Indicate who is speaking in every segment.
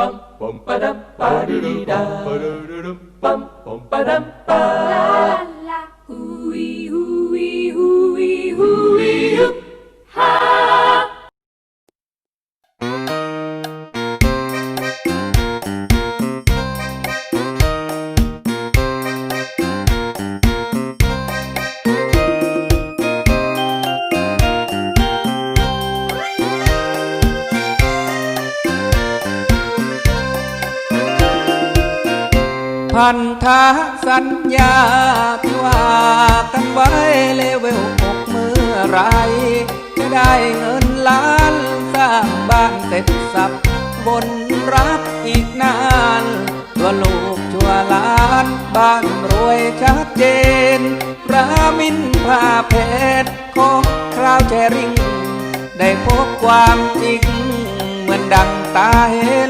Speaker 1: bum bum ba dum ba dee da bum bum ba dum ba
Speaker 2: พันธะสัญญาที่ว่ากันไว้เลเวลหกเมื่อไร จะได้เงินล้านสร้างบ้านเสร็จสับบนรักอีกนานตัวลูกชัวล้านบ้านรวยชัดเจนรามินผ้าเพชรของคราวแจริง ได้พบความจริง เหมือนดังตาเห็น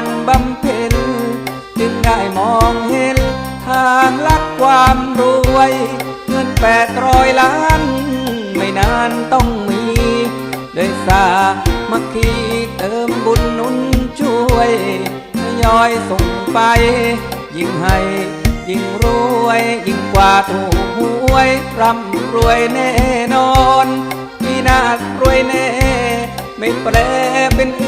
Speaker 2: การบำเพ็ญจึงได้มองเห็น ทางลัดความรวย เงินแปดร้อยล้าน ไม่นานต้องมีด้วยสามัคคีเติมบุญนุนช่วยทยอยส่งไป ยิ่งให้ยิ่งรวย ยิ่งกว่าถูกหวยร่ำรวยแน่นอนพี่นารวยแน่ ไม่แปรเป็น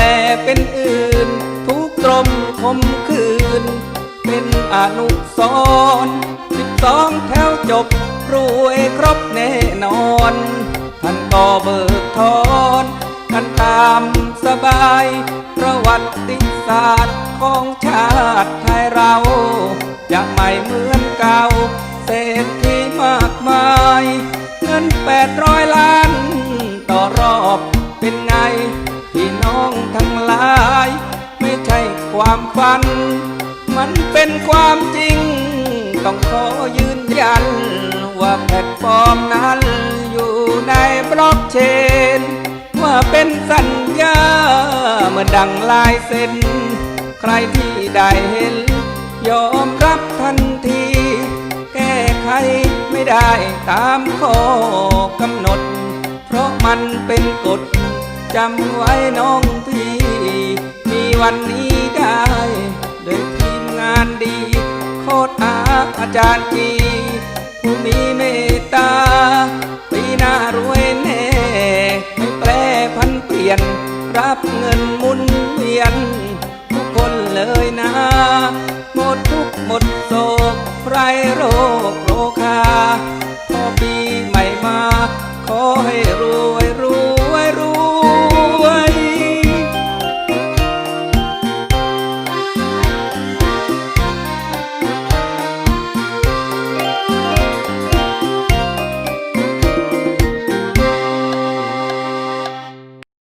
Speaker 2: ลเป็นอื่น ทุกตรมคมคืน เป็นอนุสรสิบสองแถวจบรวยครบแน่นอนท่านก็เบิกทอนกันตามสบายประวัติศาสตร์ของชาติไทยเราจะไม่เหมือนเก่า เศรษฐีมากมาย เงินแปดร้อยล้าน ความฝัน มันเป็นความจริง ต้องขอยืนยัน ว่าแพลตฟอร์มนั้น อยู่ในบล็อกเชน ว่าเป็นสัญญาเมื่อดังลายเซ็น ใครที่ได้เห็น ยอมรับทันที แก้ไขไม่ได้ตามข้อกำหนด เพราะมันเป็นกฎจำไว้น้องพี่มี วันนี้ได้โดยทีมงานดี โคตรอาอาจารย์จีผู้มีเมตตาปีหน้ารวยแน่ไม่แปรพันเปลี่ยน รับเงินมุนเวียน ทุกคนเลยนะ หมดทุกหมดโศกไรโรคโรคาพอปีใหม่มา ขอให้รู้